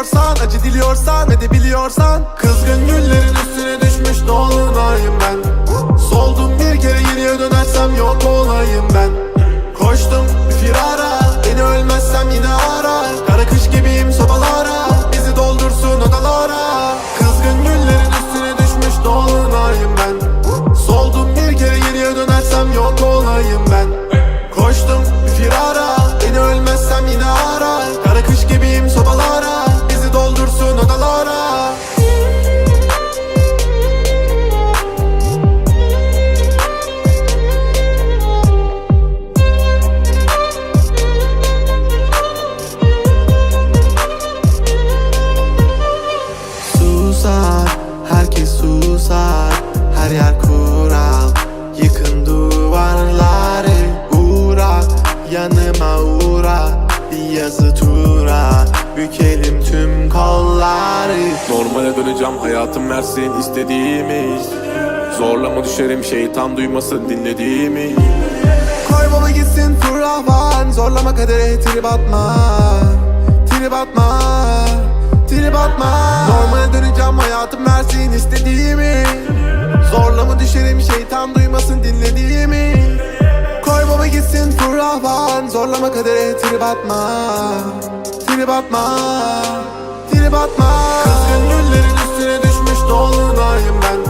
gidiyorsan Acı diliyorsan ve de biliyorsan Kızgın güllerin susar Her yer kural. Yıkın duvarları Uğra, yanıma uğra. Bir yazı tura Bükelim tüm kolları. Normale döneceğim hayatım versin istediğimi Zorlama düşerim şeytan duymasın dinlediğimi baba gitsin fırlavan Zorlama kadere trip atma. Trip atma Trip atma. Normale döneceğim hayatım versin istediğimi düşerim şeytan duymasın dinlediğimi. Koy baba gitsin Turahvan Zorlama kadere trip atma. Trip atma Trip atma. Kızgın güllerin üstüne düşmüş dolunayım ben.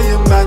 your mouth.